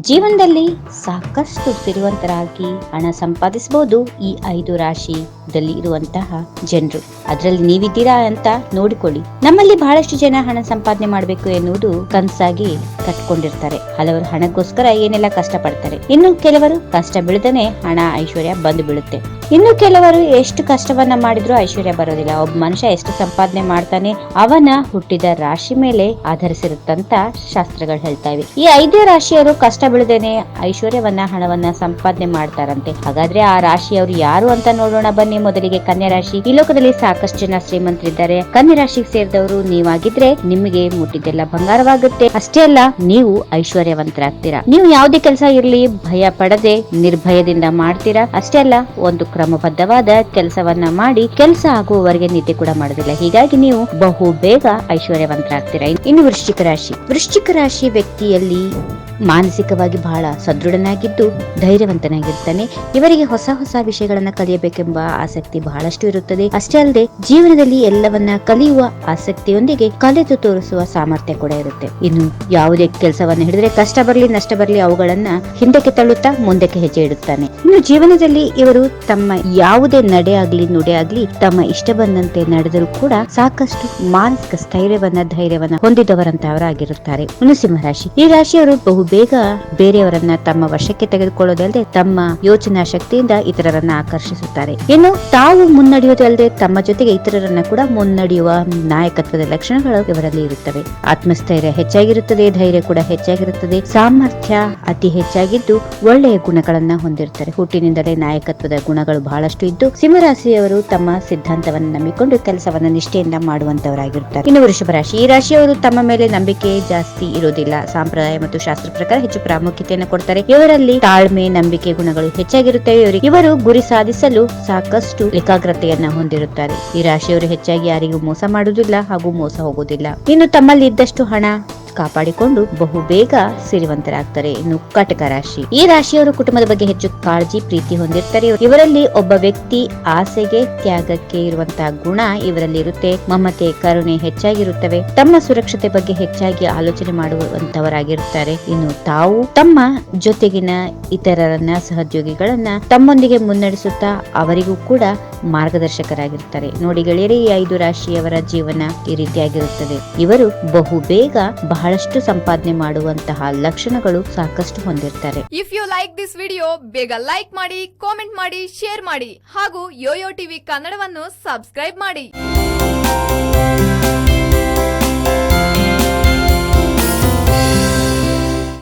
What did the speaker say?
ಜೀವನದಲ್ಲಿ ಸಾಕಷ್ಟು ಸಿರಿವಂತರಾಗಿ ಹಣ ಸಂಪಾದಿಸಬಹುದು ಈ ಐದು ರಾಶಿದಲ್ಲಿ ಇರುವಂತಹ ಜನರು. ಅದರಲ್ಲಿ ನೀವಿದ್ದೀರಾ ಅಂತ ನೋಡಿಕೊಳ್ಳಿ. ನಮ್ಮಲ್ಲಿ ಬಹಳಷ್ಟು ಜನ ಹಣ ಸಂಪಾದನೆ ಮಾಡಬೇಕು ಎನ್ನುವುದು ಕನಸಾಗಿ ಕಟ್ಕೊಂಡಿರ್ತಾರೆ. ಹಲವರು ಹಣಕ್ಕೋಸ್ಕರ ಏನೆಲ್ಲ ಕಷ್ಟ ಪಡ್ತಾರೆ ಇನ್ನು ಕೆಲವರು ಕಷ್ಟ ಬೀಳದನೆ ಹಣ ಐಶ್ವರ್ಯ ಬಂದು ಬೀಳುತ್ತೆ. ಇನ್ನು ಕೆಲವರು ಎಷ್ಟು ಕಷ್ಟವನ್ನ ಮಾಡಿದ್ರು ಐಶ್ವರ್ಯ ಬರೋದಿಲ್ಲ. ಒಬ್ಬ ಮನುಷ್ಯ ಎಷ್ಟು ಸಂಪಾದನೆ ಮಾಡ್ತಾನೆ, ಅವನ ಹುಟ್ಟಿದ ರಾಶಿ ಮೇಲೆ ಆಧರಿಸಿರುತ್ತಂತ ಶಾಸ್ತ್ರಗಳು ಹೇಳ್ತಾ ಇವೆ. ಈ ಐದೇ ರಾಶಿಯವರು ಕಷ್ಟ ಬೀಳದೇನೆ ಐಶ್ವರ್ಯವನ್ನ, ಹಣವನ್ನ ಸಂಪಾದನೆ ಮಾಡ್ತಾರಂತೆ. ಹಾಗಾದ್ರೆ ಆ ರಾಶಿಯವರು ಯಾರು ಅಂತ ನೋಡೋಣ. ಬನ್ನಿ, ಮೊದಲಿಗೆ ಕನ್ಯಾ ರಾಶಿ. ಈ ಲೋಕದಲ್ಲಿ ಸಾಕಷ್ಟು ಜನ ಶ್ರೀಮಂತರಿದ್ದಾರೆ. ಕನ್ಯಾ ರಾಶಿಗೆ ಸೇರಿದವರು ನೀವಾಗಿದ್ರೆ ನಿಮಗೆ ಮುಟ್ಟಿದ್ದೆಲ್ಲ ಬಂಗಾರವಾಗುತ್ತೆ. ಅಷ್ಟೇ ಅಲ್ಲ, ನೀವು ಐಶ್ವರ್ಯವಂತರಾಗ್ತೀರಾ. ನೀವು ಯಾವುದೇ ಕೆಲಸ ಇರ್ಲಿ, ಭಯ ಪಡದೆ, ನಿರ್ಭಯದಿಂದ ಮಾಡ್ತೀರಾ. ಅಷ್ಟೇ ಅಲ್ಲ, ಒಂದು ಕ್ರಮಬದ್ಧವಾದ ಕೆಲಸವನ್ನ ಮಾಡಿ ಕೆಲಸ ಆಗುವವರೆಗೆ ನಿದ್ದೆ ಕೂಡ ಮಾಡೋದಿಲ್ಲ. ಹೀಗಾಗಿ ನೀವು ಬಹು ಬೇಗ ಐಶ್ವರ್ಯವಂತರಾಗ್ತೀರಾ. ಇನ್ನು ವೃಶ್ಚಿಕ ರಾಶಿ. ವೃಶ್ಚಿಕ ರಾಶಿ ವ್ಯಕ್ತಿಯಲ್ಲಿ ಮಾನಸಿಕವಾಗಿ ಬಹಳ ಸದೃಢನಾಗಿದ್ದು ಧೈರ್ಯವಂತನಾಗಿರ್ತಾನೆ. ಇವರಿಗೆ ಹೊಸ ಹೊಸ ವಿಷಯಗಳನ್ನ ಕಲಿಯಬೇಕೆಂಬ ಆಸಕ್ತಿ ಬಹಳಷ್ಟು ಇರುತ್ತದೆ. ಅಷ್ಟೇ ಅಲ್ಲದೆ ಜೀವನದಲ್ಲಿ ಎಲ್ಲವನ್ನ ಕಲಿಯುವ ಆಸಕ್ತಿಯೊಂದಿಗೆ ಕಲಿತು ತೋರಿಸುವ ಸಾಮರ್ಥ್ಯ ಕೂಡ ಇರುತ್ತೆ. ಇನ್ನು ಯಾವುದೇ ಕೆಲಸವನ್ನ ಹಿಡಿದ್ರೆ ಕಷ್ಟ ಬರಲಿ, ನಷ್ಟ ಬರಲಿ ಅವುಗಳನ್ನ ಹಿಂದಕ್ಕೆ ತಳ್ಳುತ್ತಾ ಮುಂದಕ್ಕೆ ಹೆಜ್ಜೆ ಇಡುತ್ತಾನೆ. ಇನ್ನು ಜೀವನದಲ್ಲಿ ಇವರು ತಮ್ಮ ಯಾವುದೇ ನಡೆ ಆಗ್ಲಿ, ನುಡೆ ಆಗ್ಲಿ, ತಮ್ಮ ಇಷ್ಟ ಬಂದಂತೆ ನಡೆದರೂ ಕೂಡ ಸಾಕಷ್ಟು ಮಾನಸಿಕ ಸ್ಥೈರ್ಯವನ್ನ, ಧೈರ್ಯವನ್ನ ಹೊಂದಿದವರಂತವರಾಗಿರುತ್ತಾರೆ ಇನ್ನು ಸಿಂಹರಾಶಿ ಈ ರಾಶಿಯವರು ಬಹು ಬೇಗ ಬೇರೆಯವರನ್ನ ತಮ್ಮ ವಶಕ್ಕೆ ತೆಗೆದುಕೊಳ್ಳೋದಲ್ಲದೆ ತಮ್ಮ ಯೋಚನಾ ಶಕ್ತಿಯಿಂದ ಇತರರನ್ನ ಆಕರ್ಷಿಸುತ್ತಾರೆ. ಇನ್ನು ತಾವು ಮುನ್ನಡೆಯುವುದಲ್ಲದೆ ತಮ್ಮ ಜೊತೆಗೆ ಇತರರನ್ನ ಕೂಡ ಮುನ್ನಡೆಯುವ ನಾಯಕತ್ವದ ಲಕ್ಷಣಗಳು ಇವರಲ್ಲಿ ಇರುತ್ತವೆ. ಆತ್ಮಸ್ಥೈರ್ಯ ಹೆಚ್ಚಾಗಿರುತ್ತದೆ, ಧೈರ್ಯ ಕೂಡ ಹೆಚ್ಚಾಗಿರುತ್ತದೆ. ಸಾಮರ್ಥ್ಯ ಅತಿ ಹೆಚ್ಚಾಗಿದ್ದು ಒಳ್ಳೆಯ ಗುಣಗಳನ್ನ ಹೊಂದಿರುತ್ತಾರೆ. ಹುಟ್ಟಿನಿಂದಲೇ ನಾಯಕತ್ವದ ಗುಣಗಳು ಬಹಳಷ್ಟು ಇದ್ದು ಸಿಂಹರಾಶಿಯವರು ತಮ್ಮ ಸಿದ್ಧಾಂತವನ್ನು ನಂಬಿಕೊಂಡು ಕೆಲಸವನ್ನ ನಿಷ್ಠೆಯಿಂದ ಮಾಡುವಂತವರಾಗಿರುತ್ತಾರೆ. ಇನ್ನು ವೃಷಭ ರಾಶಿ, ಈ ರಾಶಿಯವರು ತಮ್ಮ ಮೇಲೆ ನಂಬಿಕೆ ಜಾಸ್ತಿ ಇರೋದಿಲ್ಲ ಸಂಪ್ರದಾಯ ಮತ್ತು ಶಾಸ್ತ್ರ ಪ್ರಕಾರ ಹೆಚ್ಚು ಪ್ರಾಮುಖ್ಯತೆಯನ್ನು ಕೊಡ್ತಾರೆ. ಇವರಲ್ಲಿ ತಾಳ್ಮೆ, ನಂಬಿಕೆ ಗುಣಗಳು ಹೆಚ್ಚಾಗಿರುತ್ತವೆ. ಇವರಿಗೆ ಇವರು ಗುರಿ ಸಾಧಿಸಲು ಸಾಕಷ್ಟು ಏಕಾಗ್ರತೆಯನ್ನ ಹೊಂದಿರುತ್ತಾರೆ. ಈ ರಾಶಿಯವರು ಹೆಚ್ಚಾಗಿ ಯಾರಿಗೂ ಮೋಸ ಮಾಡುವುದಿಲ್ಲ ಹಾಗೂ ಮೋಸ ಹೋಗುವುದಿಲ್ಲ. ಇನ್ನು ತಮ್ಮಲ್ಲಿ ಇದ್ದಷ್ಟು ಹಣ ಕಾಪಾಡಿಕೊಂಡು ಬಹು ಬೇಗ ಸಿರಿವಂತರಾಗ್ತಾರೆ. ಇನ್ನು ಕಟಕ ರಾಶಿ. ಈ ರಾಶಿಯವರು ಕುಟುಂಬದ ಬಗ್ಗೆ ಹೆಚ್ಚು ಕಾಳಜಿ, ಪ್ರೀತಿ ಹೊಂದಿರ್ತಾರೆ. ಇವರಲ್ಲಿ ಒಬ್ಬ ವ್ಯಕ್ತಿ ಆಸೆಗೆ, ತ್ಯಾಗಕ್ಕೆ ಇರುವಂತಹ ಗುಣ ಇವರಲ್ಲಿ ಇರುತ್ತೆ. ಮಮತೆ, ಕರುಣೆ ಹೆಚ್ಚಾಗಿರುತ್ತವೆ. ತಮ್ಮ ಸುರಕ್ಷತೆ ಬಗ್ಗೆ ಹೆಚ್ಚಾಗಿ ಆಲೋಚನೆ ಮಾಡುವಂತವರಾಗಿರುತ್ತಾರೆ. ಇನ್ನು ತಾವು ತಮ್ಮ ಜೊತೆಗಿನ ಇತರರನ್ನ, ಸಹೋದ್ಯೋಗಿಗಳನ್ನ ತಮ್ಮೊಂದಿಗೆ ಮುನ್ನಡೆಸುತ್ತಾ ಅವರಿಗೂ ಕೂಡ ಮಾರ್ಗದರ್ಶಕರಾಗಿರ್ತಾರೆ. ನೋಡಿ, ಗೆಳೆಯರೇ, ಈ ಐದು ರಾಶಿಯವರ ಜೀವನ ಈ ರೀತಿಯಾಗಿರುತ್ತದೆ. ಇವರು ಬಹು ಬೇಗ ಬಹಳಷ್ಟು ಸಂಪಾದನೆ ಮಾಡುವಂತಹ ಲಕ್ಷಣಗಳು ಸಾಕಷ್ಟು ಹೊಂದಿರ್ತಾರೆ. If you like this video ಬೇಗ ಲೈಕ್ ಮಾಡಿ ಕಾಮೆಂಟ್ ಮಾಡಿ ಶೇರ್ ಮಾಡಿ ಹಾಗೂ ಯೋಯೋ ಟಿವಿ ಕನ್ನಡವನ್ನು ಸಬ್ಸ್ಕ್ರೈಬ್ ಮಾಡಿ.